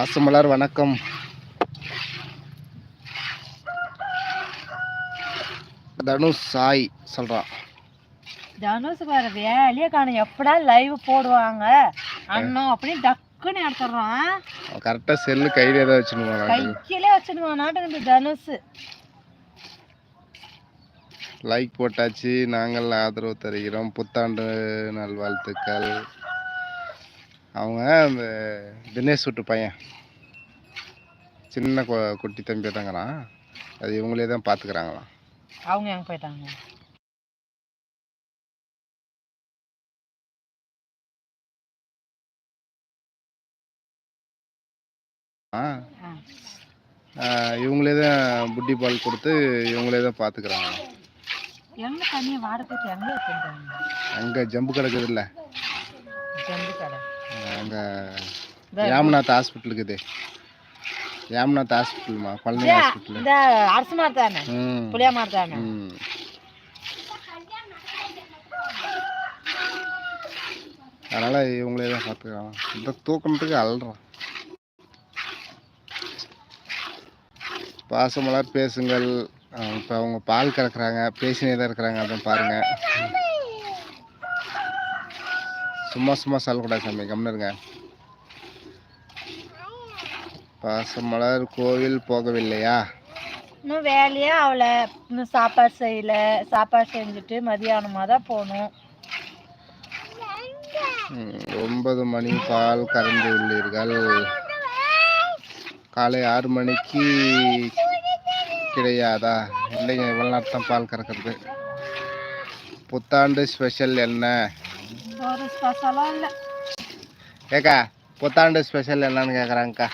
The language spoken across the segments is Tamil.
வாசமலர் வணக்கம். தனுஷ் சாய் சொல்கிறான் தனுஷ் வேற வேலையே காணும். எப்படா லைவ் போடுவாங்க? அண்ணன் அப்படின்னு டக்குன்னு எடுத்துடுறான். கரெக்டாக செல்லு கையில் ஏதாவது வச்சுருவாங்க கையிலே வச்சிடுவான் நாட்டுக்கு தனுஷ். லைக் போட்டாச்சு. நாங்கள் ஆதரவு தருகிறோம். புத்தாண்டு நல்வாழ்த்துக்கள். அவங்க அந்த தினேஷ் விட்டு பையன். சின்ன கொ- குட்டி தம்பி தாங்கிறான் அது இவங்களே தான் பார்த்துக்கிறாங்களாம் அவங்க எங்க போயிட்டாங்க? இவங்களே தான் புட்டி பால் கொடுத்து இவங்களே தான் பார்த்துக்கிறாங்க எங்க அங்கே ஜம்பு கிடக்குது இல்லை. ஜம்பு கடை. அங்கே இந்த- யாமநாத் யாமநாத் ஹாஸ்பிட்டல்மா? குழந்தைங்க ஹாஸ்பிட்டல். இந்த அரசு மாதிரி தானே ம். புளியா மாதிரி தானே ம். அதனால் இவங்களே தான் பார்த்துக்கிறாங்க. இந்த தூக்கணத்துக்கு அல்றான் பாசமலர் பேசுங்கள். இப்போ அவங்க பால் கறக்குறாங்க பேசினே தான் இருக்கிறாங்க. அதான் பாருங்கள் சும்மா சும்மா சொல்லக்கூடாது சாமி இருங்க. பாசமலர் கோவில் போகவில்லையா? இன்னும் வேலையே அவளை இன்னும் சாப்பாடு செய்யல. சாப்பாடு செஞ்சுட்டு மதியானமாக தான் போகணும். ஒன்பது மணி பால் கறந்து உள்ளீர்கள். காலை ஆறு மணிக்கு கிடையாதா? இல்லைங்க இவ்வளோ நேரம் தான் பால் கறக்கிறது. புத்தாண்டு ஸ்பெஷல் என்ன? ஸ்பெஷலாக இல்லை. ஏக்கா புத்தாண்டு ஸ்பெஷல் என்னன்னு கேட்குறாங்கக்கா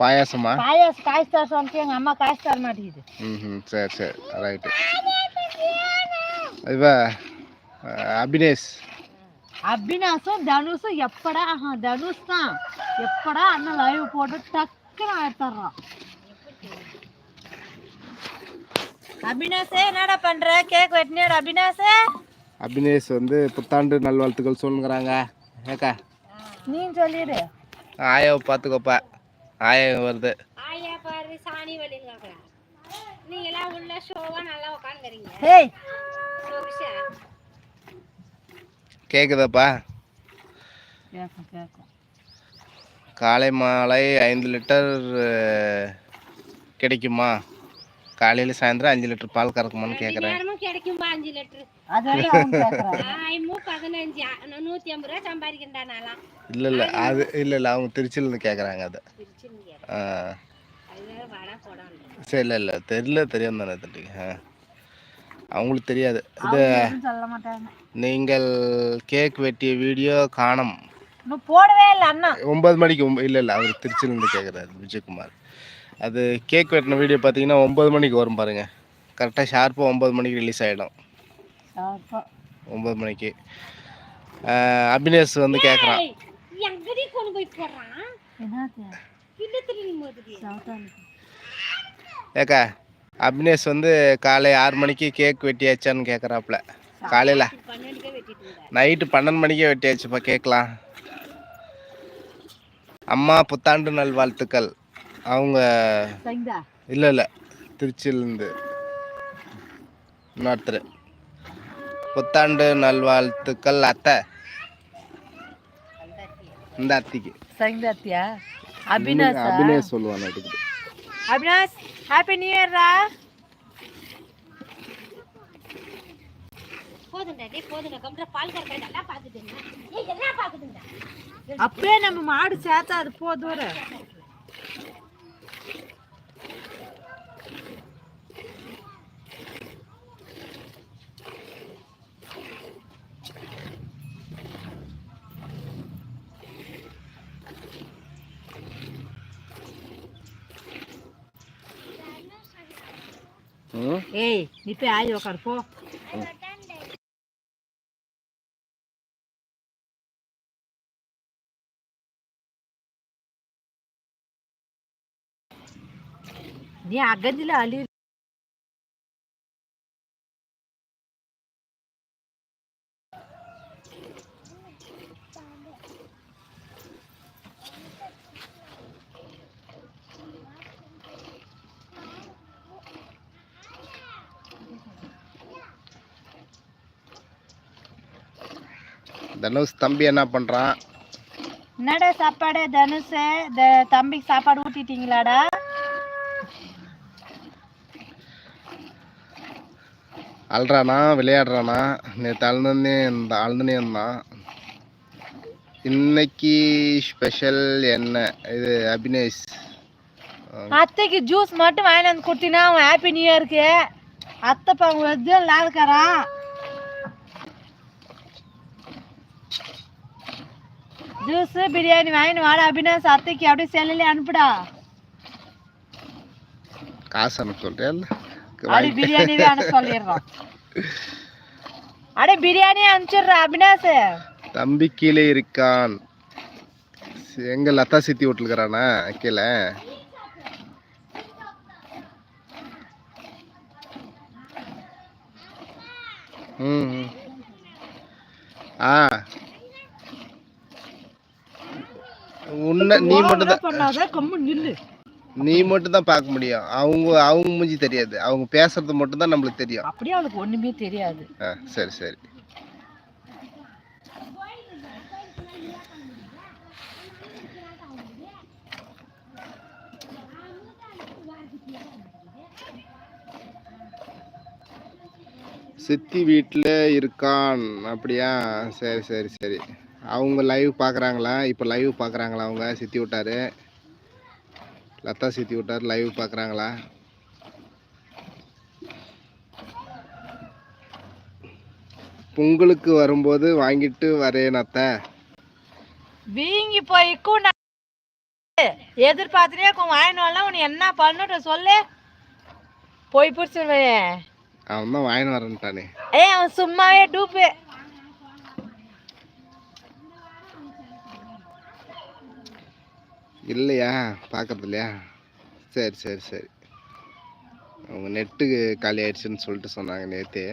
பாயாசமா? பாயாசம் காய்ச்சி தர சொல்லிட்டு எங்கள் அம்மா காய்ச்சி தர மாட்டேங்குது ம் சரி சரி. ரைட்டு அஹ், அபினேஷ். அபினாஷும் தனுஷும் எப்படா ஆஹா தனுஷ் தான். எப்படா அண்ணன் லைவ் போட்டு டக்குன்னு எடுத்துடுறான். அபினாஷே என்னடா பண்ற? கேக் வெட்டினியோட அபினாஷே? அபினேஷ் வந்து புத்தாண்டு நல்வாழ்த்துக்கள் சொல்லுங்கிறாங்க. ஏக்கா? நீ சொல்லிடு. ஆயாவை பார்த்துக்கோப்பா. ஆயா வருது. ஆயா பாரு சாணி வழின்னு கேட்குறேன் நீங்களாம் உள்ள ஷோவா நல்லா கேட்குதாப்பா கேட்கும் கேட்கும் காலை மாலை ஐந்து லிட்டர் கிடைக்குமா? காலையில் சாயந்தரம் அஞ்சு லிட்டர் பால் கறக்குமான்னு கேட்குறேன் கிடைக்கும்பா அஞ்சு லிட்டரு. இல்லை இல்லை அது இல்லை இல்லை அவங்க திருச்சியிலேருந்து கேட்குறாங்க அது. ஆ. சரி இல்லை இல்லை தெரியல தெரியும் தானே தட்டி ஆ. அவங்களுக்கு தெரியாது. இது எதுவும் சொல்ல மாட்டாங்க. நீங்கள் கேக் வெட்டிய வீடியோ காணோம். போடவே இல்லை அண்ணா. ஒன்பது மணிக்கு இல்லை இல்லை அவர் திருச்சியிலேருந்து கேட்குறாரு விஜயகுமார். அது கேக் வெட்டின வீடியோ பார்த்தீங்கன்னா ஒம்பது மணிக்கு வரும் பாருங்க. கரெக்டாக ஷார்ப்பாக ஒம்பது மணிக்கு ரிலீஸ் ஆகிடும் ஒம்பது மணிக்கு. அபினேஷ் வந்து கேட்குறான் ஏய், எங்கடி கொண்டு போய் போடுறான் என்னது கிண்ணத்துல போகுது சவுத்தானுக்கு ஏக்கா அபினேஷ் வந்து காலை ஆறு மணிக்கு கேக் வெட்டியாச்சான்னு கேட்குறாப்புல காலையில் நைட்டு பன்னெண்டு மணிக்கே வெட்டியாச்சுப்பா கேட்கலாம் அம்மா புத்தாண்டு நல்வாழ்த்துக்கள். அவங்க இல்லை இல்லை. திருச்சியிலேருந்து. இன்னொருத்தர். புத்தாண்டு நல்வாழ்த்துக்கள் அத்தை. இந்த அத்திக்கு. சரிங்களாத்தியா அபினாஷ்? அபினேஷ் சொல்லுவாங்க அதுக்கு. அபினாஷ் ஹாப்பி நியூ இயர்ரா அப்படியே நம்ம மாடு சேர்த்தா அது போ தூரம் ம் ஏய் நீ போய் ஆயி உக்காரு போ தனுஷ் தம்பி என்ன பண்ணுறான் என்னடா சாப்பாடு தனுஷ்? தம்பிக்கு சாப்பாடு ஊட்டிட்டீங்களாடா? அழுறானா விளையாடுறானா? நேற்று அழுதுனே இருந்தான் அழுதுனே இருந்தான் இன்னைக்கு ஸ்பெஷல் என்ன? இது அபினேஷ். அத்தைக்கு ஜூஸ் மட்டும் வாங்கி வந்து கொடுத்தீங்கன்னா அவன் ஹாப்பி நியூ இயருக்கு அத்தை இப்போ எதுவும் லாதுக்காரான் ஜூஸ் பிரியாணி வாங்கிட்டு வாடா அபினாஸ் அத்தைக்கு அப்படியே செல்லிலே அனுப்புடா. காசு அனுப்ப சொல்கிறேன் அப்படி பிரியாணிவே அனுப்ப சொல்லிடுறோம். அடே பிரியாணியே அனுப்பிச்சிடுறா அபினாஸ் தம்பி கீழே இருக்கான். எங்க லதா சித்தி விட்டுருக்கிறானா கீழே. ம். ஆ. உன்னை நீ மட்டும் தான் பண்ணாத கம்மு நில்லு. நீ மட்டும் தான் பார்க்க முடியும். அவங்க அவங்க மூஞ்சி தெரியாது. அவங்க பேசுறது மட்டும் தான் நம்மளுக்கு தெரியும். அப்படியே அவளுக்கு ஒண்ணுமே தெரியாது. ஆ சரி சரி. சித்தி வீட்டில் இருக்கான். அப்படியா? சரி சரி சரி. அவங்க லைவ் பார்க்குறாங்களா இப்போ லைவ் பார்க்குறாங்களா அவங்க? சித்தி விட்டாரு. லதா சித்தி விட்டார் லைவ் பார்க்குறாங்களா பொங்கலுக்கு வரும்போது வாங்கிட்டு வரேன் அத்தை. வீங்கி நான் எதிர்பார்த்துட்டே வாங்கினு வரலாம் உன்னை என்ன பண்ணட்டும் சொல்லு. போய் பிடிச்சிருவேன். அவன் தான் வாங்கின்னு வரேன்ட்டானே. ஏய் அவன் சும்மாவே டூப்பு. இல்லையா? பார்க்கறது இல்லையா சரி சரி. சரி அவங்க நெட்டு காலி ஆயிடுச்சுன்னு சொல்லிட்டு சொன்னாங்க நேற்று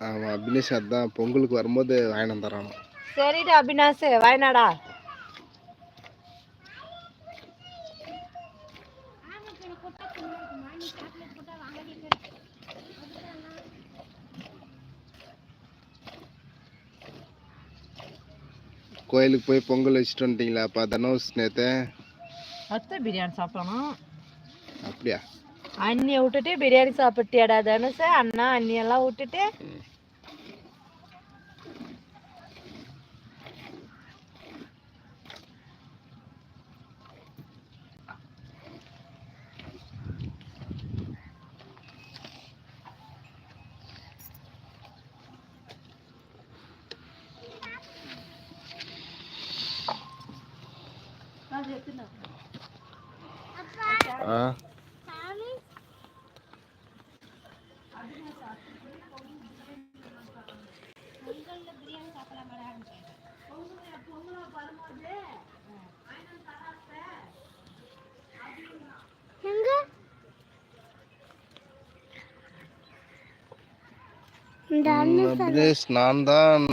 ஆமாம் அபினேஷ் அதான் பொங்கலுக்கு வரும்போது வாங்கிட்டு வந்துடுறானோ சரிடா அபினாஷ் வாய்நாடா கோயிலுக்கு போய் பொங்கல் வச்சுட்டு வந்துட்டீங்களாப்பா தனுஷ் நேற்று அத்தை பிரியாணி சாப்பிடணும். அப்படியா? அண்ணியை விட்டுட்டு பிரியாணி சாப்பிட்டியாடா தனுஷ்? அண்ணா அண்ணி எல்லாம் விட்டுட்டு ஆ ம், அபினேஷ் நான் தான்.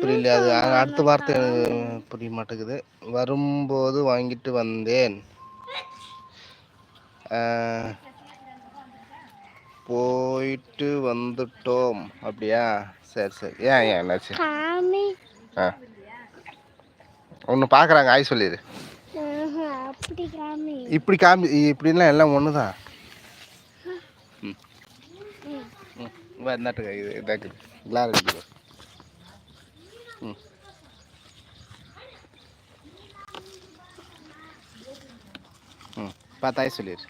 புரியல அது அடுத்த வார்த்தை புரிய மாட்டேங்குது. வரும்போது வாங்கிட்டு வந்தேன். போயிட்டு வந்துட்டோம். அப்படியா? சரி சரி. ஏன் ஏன் என்னாச்சு? ஆ. ஒன்று பார்க்குறாங்க ஆய் சொல்லிடு இப்படி காமி இப்படிலாம் எல்லாம் ஒன்று தான் வந்தாட்டுங்க இது இதாக்குது கிளார் அடிக்குது ம். ம். பார்த்தாயே சொல்லிடு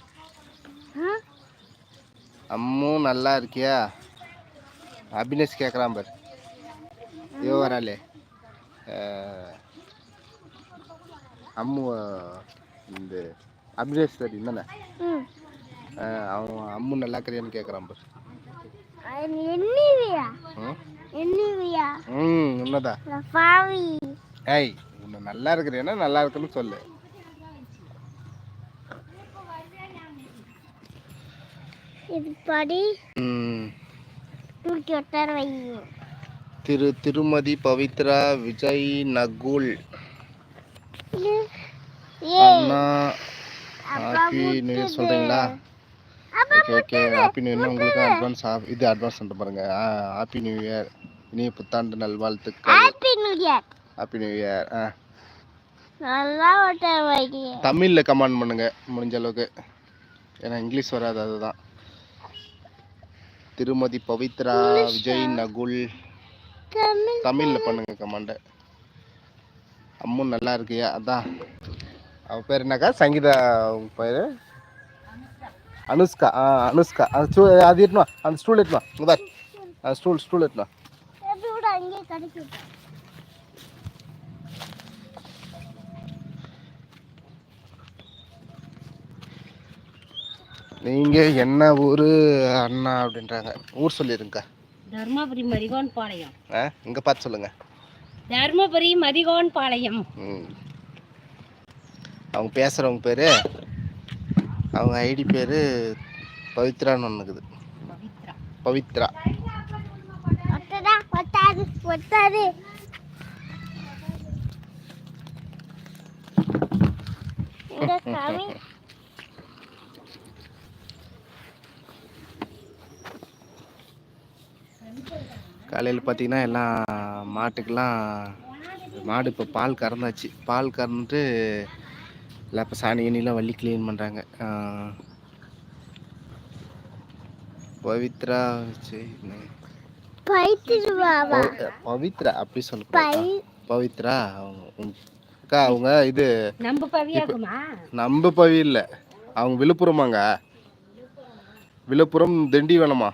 அம்மு நல்லா இருக்கியா? அபினேஷ் கேட்குறான் பாரு. யோ வராளே. அம்மு இந்த அபினேஷ் தெரியும் தானே அவன் அம்மு நல்லா இருக்கிறியான்னு கேட்குறான் பாரு. பாவி. ஏய் உன்னை நல்லா இருக்கிறேன்னா நல்லா இருக்குன்னு சொல்லு. இது படி. திரு திருமதி பவித்ரா விஜய் நகுல். அண்ணா ஹாப்பி நியூ இயர் சொல்கிறீங்களா okay okay. Happy new year. உங்களுக்கு அட்வான்ஸ் இது அட்வான்ஸ் பண்ணிட்டு பாருங்க. Happy new year. இனிய புத்தாண்டு நல்வாழ்த்துக்கள். Happy new year. Happy new year. ஆ. தமிழில் கமெண்ட் பண்ணுங்க. முடிஞ்ச அளவுக்கு. ஏன்னா இங்கிலீஷ் வராது அதுதான். திருமதி பவித்ரா விஜய் நகுல். தமிழ் தமிழில் பண்ணுங்க கமெண்ட. அம்மு நல்லா இருக்கியா? அதான். அவ பேர் என்னக்கா? சங்கீதா பேர்? அனுஷ்கா. ஆ அனுஷ்கா. அது அது எட்டுமா அந்த ஸ்டூல் எட்டுமா இங்கே பார் ஸ்டூல் ஸ்டூல் எட்டுமா எப்படி கூட அங்கேயே கிடைக்கும் நீங்கள் என்ன ஊர் அண்ணா அப்படின்றாங்க. ஊர் சொல்லிடுங்கக்கா தர்மபுரி மதிகோன் பாளையம் ஆ இங்கே பார்த்து சொல்லுங்கள் தர்மபுரி மதிகோன் பாளையம் ம். அவங்க பேசுகிறவங்க பேர் அவங்க ஐடி பேர் பவித்ரான்னு ஒன்று இருக்குது. பவித்ரா. பவித்ரா ஒத்தடா ஒத்தாது ஒத்தாது இந்த சாமி காலையில் பார்த்தீங்கன்னா எல்லாம் மாட்டுக்கெல்லாம் மாடு இப்போ பால் கறந்தாச்சு. பால் கறந்துட்டு எல்லாம் இப்போ சாணி எண்ணிலாம் வள்ளி க்ளீன் பண்ணுறாங்க பவித்ரா பவித்ரா அப்படி சொல்ல. பவித்ரா அக்கா அவங்க இது நம்ம பவி இல்லை. அவங்க விழுப்புரமாங்க. விழுப்புரம் திண்டிவனமா?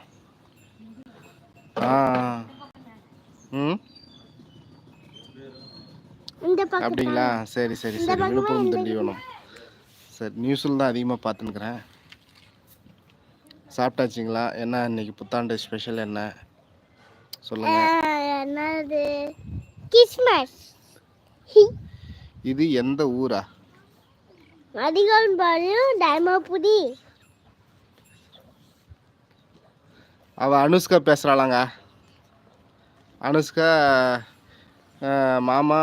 அப்படிங்களா? சரி சரி சரி. விழுப்புரம் திண்டிவனம் சரி நியூஸில் தான் அதிகமாக பார்த்துன்னுக்குறேன். சாப்பிட்டாச்சுங்களா? என்ன இன்னைக்கு புத்தாண்டு ஸ்பெஷல் என்ன? சொல்லுங்க. என்னது? கிறிஸ்மஸ். இது எந்த ஊரா? மதிகோன் பாளையம் தர்மபுரி அவ அனுஷ்கா பேசுகிறாளாங்க அனுஷ்கா மாமா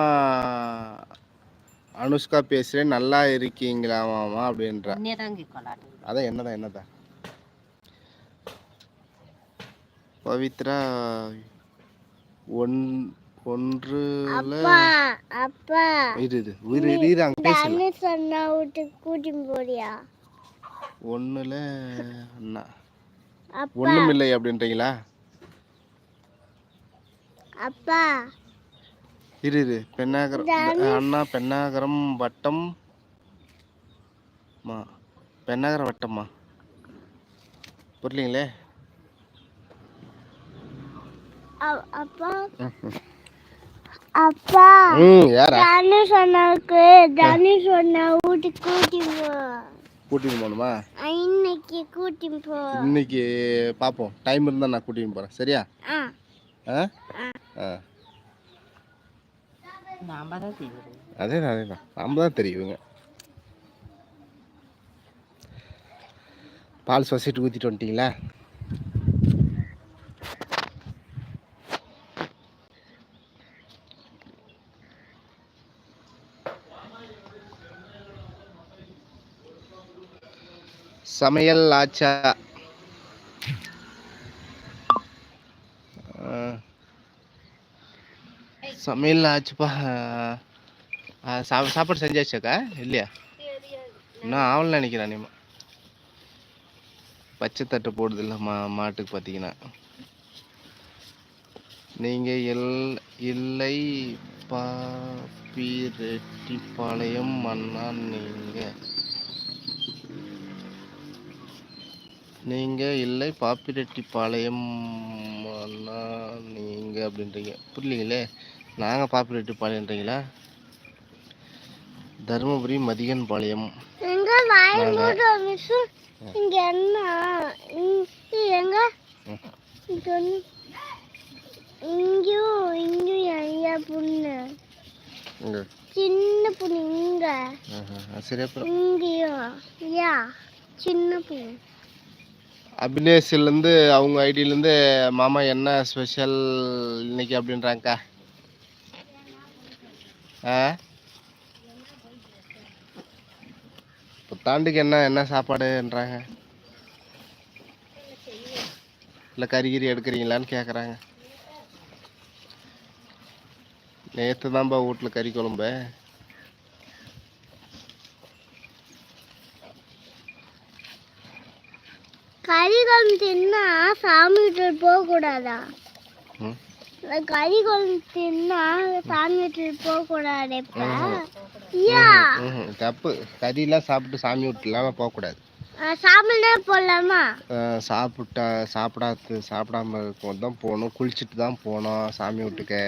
அனுஷ்கா பேசுகிறேன் நல்லா இருக்கீங்களா மாமா அப்படின்றா. அதான் என்னதான் என்னதான். பவித்ரா ஒன் ஒன்றுல இது அங்கே போறியா? ஒன்றுல அண்ணா ஒன்றும் இல்லை அப்படின்றீங்களா? அப்பா. இரு இரு. பெண்ணாகரம் அண்ணா. பெண்ணாகரம் வட்டம் மா. பெண்ணாகரம் வட்டம்மா. புரியலீங்களே? அப்பா. அப்பா. தனு சொன்னாக்கு. தனு சொன்ன வீட்டுக்கு கூட்டின்னு போ. கூட்டின்னு போகணுமா? இன்னைக்கு கூட்டின்னு போ. இன்னைக்கு பார்ப்போம் டைம் இருந்தால் நான் கூட்டின்னு போகிறேன் சரியா? ஆ. ஆ? ஆ. நாம தான் தெரியும். அதே தான் அதே தான். நம்ம தான் தெரியுங்க. பால் சொசைட்டி ஊற்றிட்டு வந்துட்டீங்களா? சமையல் ஆச்சா? சமையல் ஆச்சுப்பா. சா- சாப்பாடு செஞ்சாச்சாக்கா? இல்லையா? நான் ஆவல் நினைக்கிறேன் நீமா பச்சை தட்டு போடுது இல்லை மா மாட்டுக்கு பார்த்தீங்கன்னா நீங்கள் எல் இல்லை பாப்பிரெட்டிப்பாளையம் மன்னா நீங்கள் நீங்கள் இல்லை பாப்பிரெட்டிப்பாளையம் அண்ணா நீங்கள் அப்படின்றீங்க. புரியலீங்களே? நாங்கள் பாப்பிரெட்டிப்பாளையன்றீங்களா தருமபுரி மதியன் பாளையம். இங்க என்ன எங்க? இங்கேயும் இங்கேயும் ஐயா பொண்ணு. சின்ன பொண்ணு இங்க. சரி அப்புறம் இங்கேயும் யா சின்ன பொண்ணு. அபினேஷ்லேருந்து அவங்க ஐடியிலேருந்து மாமா என்ன ஸ்பெஷல் இன்னைக்கு அப்படின்றாங்கக்கா ஆ? புத்தாண்டுக்கு என்ன என்ன சாப்பாடுன்றாங்க? இல்லை கறிகிரி எடுக்கிறீங்களான்னு கேட்குறாங்க நேற்று தான்ப்பா வீட்டில் கறி குழம்பு. கறி குழம்பு தின்னா சாமி வீட்டுக்கு போக கூடாதா ம் கறி குழம்பு தின்னா சாமி வீட்டுக்கு போக கூடாது இப்ப. தப்பு கறியெல்லாம் சாப்பிட்டு சாமி விட்டுலாம் போகக்கூடாது. சாமினே போடலாமா? சாப்பிட்டா சாப்பிடாது சாப்பிடாம இருக்கும் தான் போகணும். குளிச்சுட்டு தான் போகணும் சாமி வீட்டுக்கு.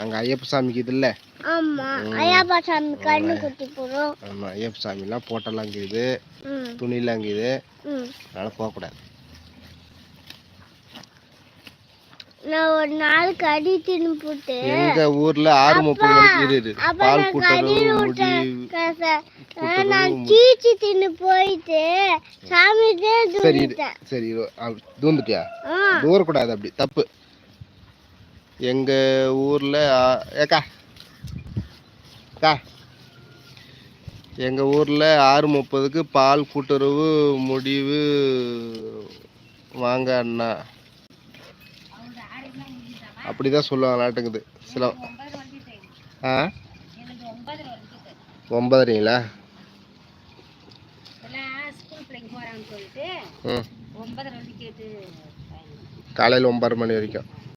அங்கே ஐயப்ப சாமிக்கு இதுல்ல ஆமா ஐயாப்பா சாமி கண்ணு குத்தி போடும் ஆமாம் ஐயப்ப சாமிலாம் போட்டெல்லாம் இருக்குது துணிலாம் இருக்குது அதனால் போகக்கூடாது. நான் ஒரு நாள் கறி தின்னு போட்டு எங்க ஊர்ல ஆறு முப்பது மணிக்கு இரு, பால் விட்டேன் நான் சீச்சி தின்னு போயிட்டு சாமிட்டே சரி சரி தூந்துட்டியா? தூரக்கூடாது அப்படி தப்பு. எங்க ஊர்ல ஏக்கா அக்கா. எங்க ஊர்ல ஆறு முப்பதுக்கு பால் கூட்டுறவு முடிவு வாங்க அண்ணா. அப்படிதான் சொல்லுவாங்க நாட்டுக்குது. சில ஆ? ஒன்பதரைங்களா? காலையில் ஒன்பதரை மணி வரைக்கும்.